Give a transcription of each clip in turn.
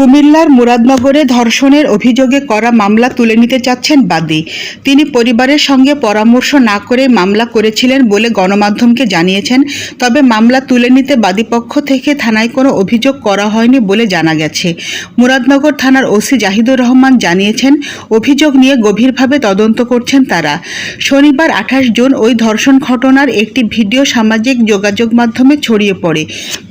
কুমিল্লার মুরাদনগরে ধর্ষণের অভিযোগে করা মামলা তুলে নিতে চাচ্ছেন বাদী। তিনি পরিবারের সঙ্গে পরামর্শ না করে মামলা করেছিলেন বলে গণমাধ্যমকে জানিয়েছেন। তবে মামলা তুলে নিতে বাদীপক্ষ থেকে থানায় কোনো অভিযোগ করা হয়নি বলে জানা গেছে। মুরাদনগর থানার ওসি জাহিদুর রহমান জানিয়েছেন, অভিযোগ নিয়ে গভীরভাবে তদন্ত করছেন তারা। শনিবার আঠাশ জুন ওই ধর্ষণ ঘটনার একটি ভিডিও সামাজিক যোগাযোগ মাধ্যমে ছড়িয়ে পড়ে।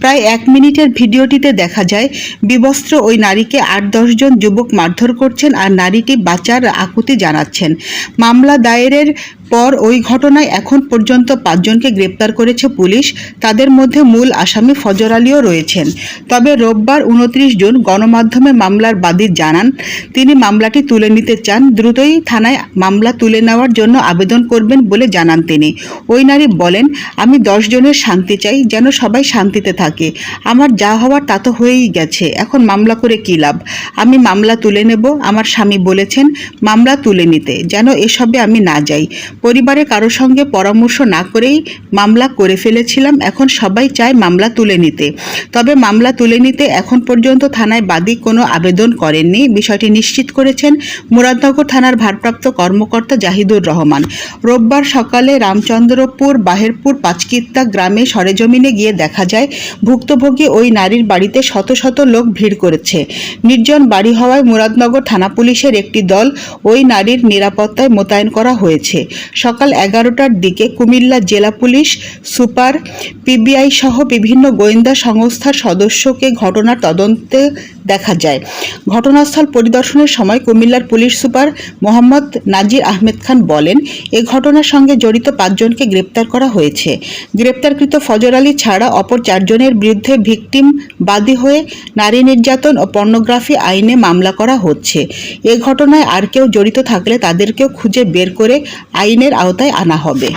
প্রায় এক মিনিটের ভিডিওটিতে দেখা যায়, বিবস্ত্র ওই নারীকে আট দশজন যুবক মারধর করছেন আর নারীটি বাঁচার আকুতি জানাচ্ছেন। মামলা দায়েরের পর ওই ঘটনায় এখন পর্যন্ত পাঁচজনকে গ্রেপ্তার করেছে পুলিশ। তাদের মধ্যে মূল আসামি ফজর আলীও রয়েছেন। তবে রোববার উনত্রিশ জুন গণমাধ্যমে মামলার বাদী জানান। তিনি মামলাটি তুলে নিতে চান। দ্রুতই থানায় মামলা তুলে নেওয়ার জন্য আবেদন করবেন বলে জানান তিনি। ওই নারী বলেন, আমি দশ জনের শান্তি চাই, যেন সবাই শান্তিতে থাকে। আমার যা হওয়ার তা তো হয়েই গেছে। এখন মামলা করে কী লাভ? আমি মামলা তুলে নেব। আমার স্বামী বলেছেন, মামলা তুলে নিতে, যেন এসবে আমি না যাই। পরিবারে কারোর সঙ্গে পরামর্শ না করেই মামলা করে ফেলেছিলাম। এখন সবাই চায় মামলা তুলে নিতে। তবে মামলা তুলে নিতে এখন পর্যন্ত থানায় বাদী কোনো আবেদন করেননি। বিষয়টি নিশ্চিত করেছেন মুরাদনগর থানার ভারপ্রাপ্ত কর্মকর্তা জাহিদুর রহমান। রোববার সকালে রামচন্দ্রপুর, বাহেরপুর, পাঁচকিত্তা গ্রামে সরেজমিনে গিয়ে দেখা যায়, ভুক্তভোগী ওই নারীর বাড়িতে শত শত লোক ভিড় করেছে। নির্জন বাড়ি হওয়ায় মুরাদনগর থানা পুলিশের একটি দল ওই নারীর নিরাপত্তায় মোতায়েন করা হয়েছে। সকাল এগারোটার দিকে কুমিল্লা জেলা পুলিশ, সুপার, পিবিআই সহ বিভিন্ন গোয়েন্দা সংস্থার সদস্যকে ঘটনার তদন্তে দেখা যায়। ঘটনাস্থল পরিদর্শনের সময় কুমিল্লার পুলিশ সুপার মোহাম্মদ নাজির আহমেদ খান বলেন, এ ঘটনার সঙ্গে জড়িত পাঁচজনকে গ্রেপ্তার করা হয়েছে। গ্রেপ্তারকৃত ফজর আলী ছাড়া অপর চারজনের বিরুদ্ধে ভিকটিম বাদী হয়ে নারী নির্যাতন ও পর্নোগ্রাফি আইনে মামলা করা হচ্ছে। এ ঘটনায় আর কেউ জড়িত থাকলে তাদেরকেও খুঁজে বের করে আইনের আওতায় আনা হবে।